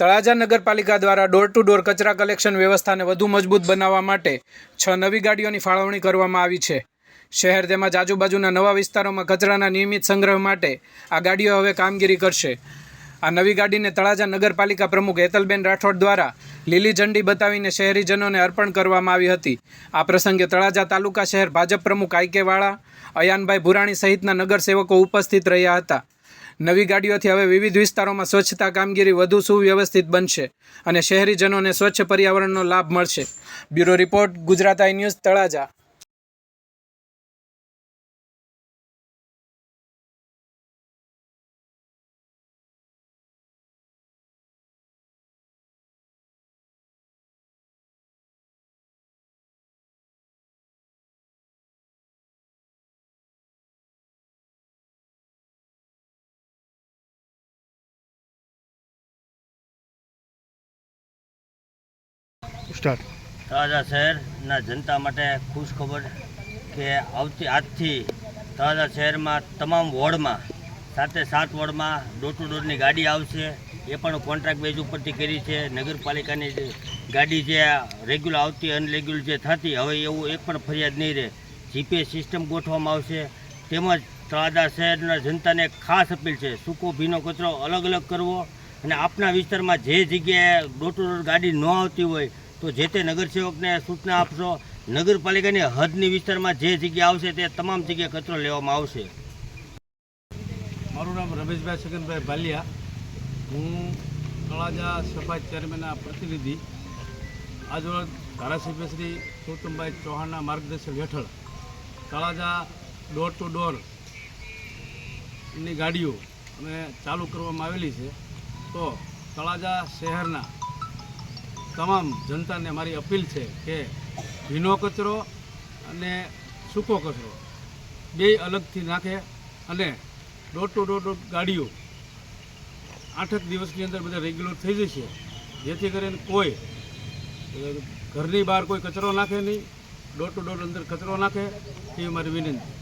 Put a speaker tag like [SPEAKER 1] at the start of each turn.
[SPEAKER 1] તળાજા નગરપાલિકા દ્વારા door to door કચરા કલેક્શન વ્યવસ્થાને વધુ મજબૂત બનાવવા માટે છ નવી ગાડીઓની ફાળવણી કરવામાં આવી છે. શહેર તેમજ આજુબાજુના નવા વિસ્તારોમાં કચરાના નિયમિત સંગ્રહ માટે આ ગાડીઓ હવે કામગીરી કરશે. આ નવી ગાડીને તળાજા નગરપાલિકા પ્રમુખ હેતલબેન રાઠોડ દ્વારા લીલી ઝંડી બતાવીને શહેરીજનોને અર્પણ કરવામાં આવી હતી. આ પ્રસંગે તળાજા તાલુકા શહેર ભાજપ પ્રમુખ આઈકે વાળા, અયાનભાઈ ભુરાણી સહિતના નગરસેવકો ઉપસ્થિત રહ્યા હતા. નવી ગાડીઓથી હવે વિવિધ વિસ્તારોમાં સ્વચ્છતા કામગીરી વધુ સુવ્યવસ્થિત બનશે અને શહેરીજનોને સ્વચ્છ પર્યાવરણનો લાભ મળશે. Bureau report, Gujarat I news, Talaja.
[SPEAKER 2] Start.
[SPEAKER 3] Talaja શહેરના જનતા માટે ખુશ ખબર કે આવતી આજથી તળાજા શહેરમાં તમામ વોર્ડમાં સાતે સાત વોર્ડમાં ડોર ટુ ડોરની ગાડી આવશે. એ પણ કોન્ટ્રાક્ટ બેઝ ઉપરથી કરી છે. નગરપાલિકાની ગાડી જે રેગ્યુલર આવતી અનરેગ્યુલર જે થતી, હવે એવું એક પણ ફરિયાદ નહીં રહે. જીપીએસ સિસ્ટમ ગોઠવવામાં આવશે. તેમજ તળાજા શહેરના જનતાને ખાસ અપીલ છે, સૂકો, ભીનો કચરો અલગ અલગ કરવો અને આપના વિસ્તારમાં જે જગ્યાએ ડોર ટુ ડોર ગાડી ન આવતી હોય તો જે તે નગરસેવકને સૂચના આપશો, નગરપાલિકાની હદની વિસ્તારમાં જે જગ્યા આવશે તે તમામ જગ્યાએ કચરો લેવામાં આવશે.
[SPEAKER 2] મારું નામ રમેશભાઈ છગનભાઈ ભાલિયા. હું તળાજા સફાઈ ચેરમેનના પ્રતિનિધિ. આજરોજ ધારાસભ્ય શ્રી ગૌતમભાઈ ચૌહાણના માર્ગદર્શન હેઠળ તળાજા ડોર ટુ ડોરની ગાડીઓ અમે ચાલુ કરવામાં આવેલી છે. તો તળાજા શહેરના તમામ જનતાને મારી અપીલ છે કે ભીનો કચરો અને સૂકો કચરો બે અલગથી નાખે અને ડોર ટુ ડોર ગાડીઓ એક દિવસની અંદર બધા રેગ્યુલર થઈ જશે. જેથી કરીને કોઈ ઘરની બહાર કોઈ કચરો નાખે નહીં, ડોર ટુ ડોર અંદર કચરો નાખે, એ મારી વિનંતી.